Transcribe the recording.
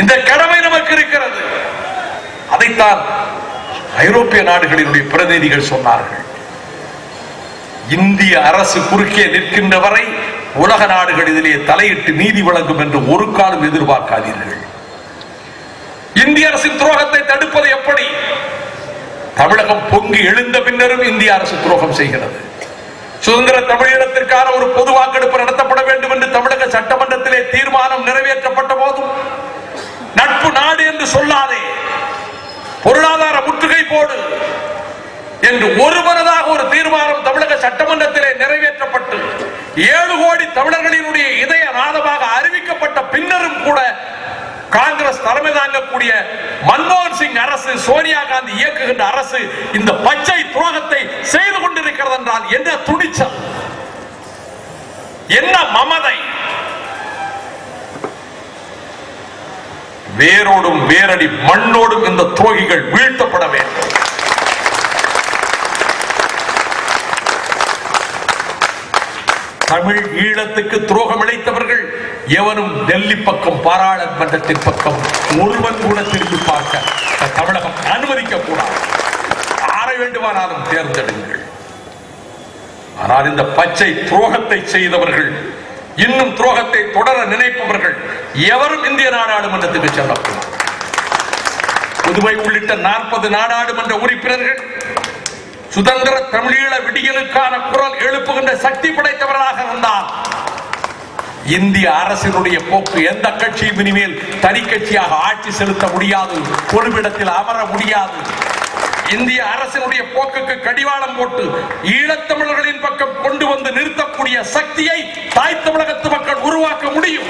இந்த கடமை நமக்கு இருக்கிறது. அதைத்தான் ஐரோப்பிய நாடுகளினுடைய பிரதிநிதிகள் சொன்னார்கள். இந்திய அரசு குறுக்கே நிற்கின்ற வரை உலக நாடுகள் இதிலே தலையிட்டு நீதி வழங்கும் என்று ஒரு காலம் எதிர்பார்க்காதீர்கள். இந்திய அரசின் துரோகத்தை தடுப்பது எப்படி? தமிழகம் பொங்கி எழுந்த பின்னரும் இந்திய அரசு துரோகம் செய்கிறது. சுதந்திர தமிழீழத்திற்கான ஒரு பொது வாக்கெடுப்பு நடத்தப்பட வேண்டும் என்று தமிழக சட்டமன்றத்திலே தீர்மானம் நிறைவேற்றப்பட்ட நட்பு நாடு என்று சொல்லாதே. பொருளாதார முற்றுகை போடு என்று ஒருமனதாக ஒரு தீர்மானம் தமிழக சட்டமன்றத்திலே நிறைவேற்றப்பட்டு ஏழு கோடி தமிழர்களினுடைய இதய நாதமாக அறிவிக்கப்பட்ட பின்னரும் கூட காங்கிரஸ் தலைமை தாங்கக்கூடிய மன்மோகன் சிங் அரசு சோனியா காந்தி இயக்குகின்ற அரசு இந்த பச்சை துரோகத்தை செய்து கொண்டிருக்கிறது என்றால் என்ன துணிச்சல்? என்ன மமதை? வேரோடும் வேரடி மண்ணோடும் இந்த துரோகிகள் வீழ்த்தப்பட வேண்டும். தமிழ் ஈழத்துக்கு துரோகம் இழைத்தவர்கள் எவனும் டெல்லி பக்கம் பாராளுமன்றத்தின் பக்கம் ஒருவன் கூட திரும்பி பார்க்க தமிழகம் அனுமதிக்க கூடாது யாரை வேண்டுமானாலும் தேர்ந்தெடுங்கள். ஆனால் இந்த பச்சை துரோகத்தை செய்தவர்கள் இன்னும் துரோகத்தை தொடர நினைப்பவர்கள் எவரும் இந்திய நாடாளுமன்றத்துக்கு செல்லக்கூடாது புதுவை உள்ளிட்ட நாற்பது நாடாளுமன்ற உறுப்பினர்கள் சுதந்திர தமிழீழ விடியலுக்கான குரல் எழுப்புகின்ற சக்தி படைத்தவர்களாக இருந்தால் இந்திய அரசினுடைய போக்கு எந்த கட்சியும் இனிமேல் தனி கட்சியாக ஆட்சி செலுத்த முடியாது. பொறுப்பிடத்தில் அமர முடியாது. இந்திய அரசினுடைய போக்குக்கு கடிவாளம் போட்டு ஈழத்தமிழர்களின் பக்கம் கொண்டு வந்து நிறுத்தக்கூடிய சக்தியை தாய் தமிழகத்து மக்கள் உருவாக்க முடியும்.